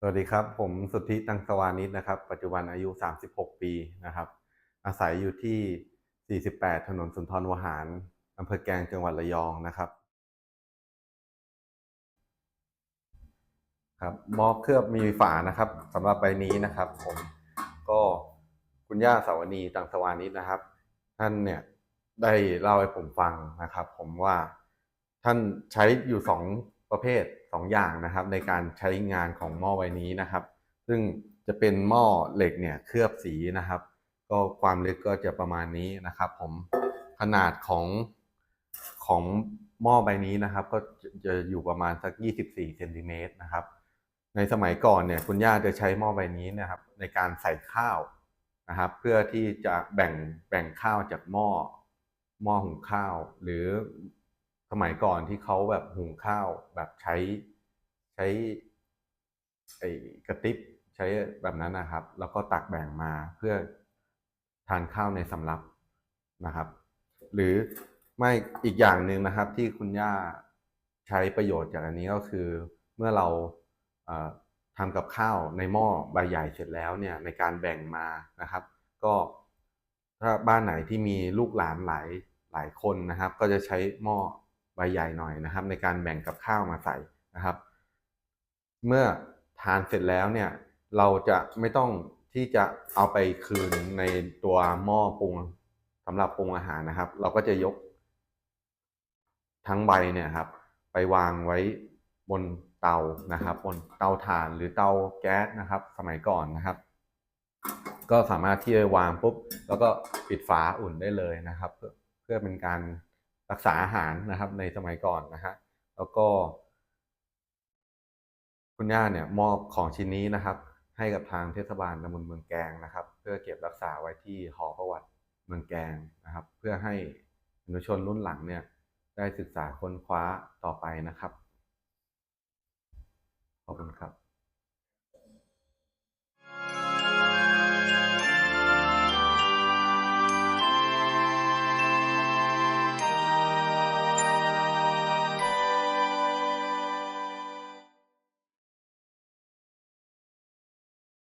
สวัสดีครับ ผมสุทธิตังสวานิชนะครับ ปัจจุบันอายุ 36 ปีนะครับ อาศัยอยู่ที่ 48 ถนนสุนทรวหารอำเภอแกลงจังหวัดระยองนะครับครับหม้อเคลือบมีฝานะครับสำหรับใบนี้นะครับ ผมก็คุณย่าสาวนีตังสวานิชนะครับ ท่านเนี่ยได้เล่าให้ผมฟังนะครับ ผมว่าท่านใช้อยู่สองประเภท สองอย่างนะครับ ในการใช้งานของหม้อใบนี้นะครับ ซึ่งจะเป็นหม้อเหล็กเนี่ยเคลือบสีนะครับ ก็ความลึกก็จะประมาณนี้นะครับ ผมขนาดของของหม้อใบนี้นะครับ ก็จะจะอยู่ประมาณสัก 24เซนติเมตรนะครับ ในสมัยก่อนเนี่ยคุณย่าจะใช้หม้อใบนี้นะครับ ในการใส่ข้าวนะครับ เพื่อที่จะแบ่งแบ่งข้าวจากหม้อหม้อหุงข้าว หรือ สมัยก่อนที่เขาแบบหุงข้าวแบบใช้ใช้ไอ้กระติบใช้แบบนั้นนะครับ แล้วก็ตักแบ่งมาเพื่อทานข้าวในสำรับนะครับ หรือไม่อีกอย่างหนึ่งนะครับที่คุณย่าใช้ประโยชน์จากอันนี้ก็คือเมื่อเราทำกับข้าวในหม้อใบใหญ่เสร็จแล้วเนี่ยในการแบ่งมานะครับ ก็ถ้าบ้านไหนที่มีลูกหลานหลายหลายคนนะครับ ก็จะใช้หม้อ ใบใหญ่หน่อยนะครับ ในการแบ่งกับข้าวมาใส่นะครับ เมื่อทานเสร็จแล้วเนี่ยเราจะไม่ต้องที่จะเอาไปคืนในตัวหม้อปรุงสำหรับปรุงอาหารนะครับ เราก็จะยกทั้งใบเนี่ยครับ ไปวางไว้บนเตานะครับ บนเตาถ่านหรือเตาแก๊สนะครับ สมัยก่อนนะครับ ก็สามารถที่จะวางปุ๊บแล้วก็ปิดฝาอุ่นได้เลยนะครับ เพื่อเพื่อเป็นการ รักษาอาหารนะครับในสมัยก่อนนะฮะแล้วก็ คุณย่าเนี่ยมอบของชิ้นนี้นะครับ ให้กับทางเทศบาลตำบลเมืองแกงนะครับ เพื่อเก็บรักษาไว้ที่หอประวัติเมืองแกงนะครับ เพื่อให้อนุชนรุ่นหลังเนี่ยได้ศึกษาค้นคว้าต่อไปนะครับ ขอบคุณครับ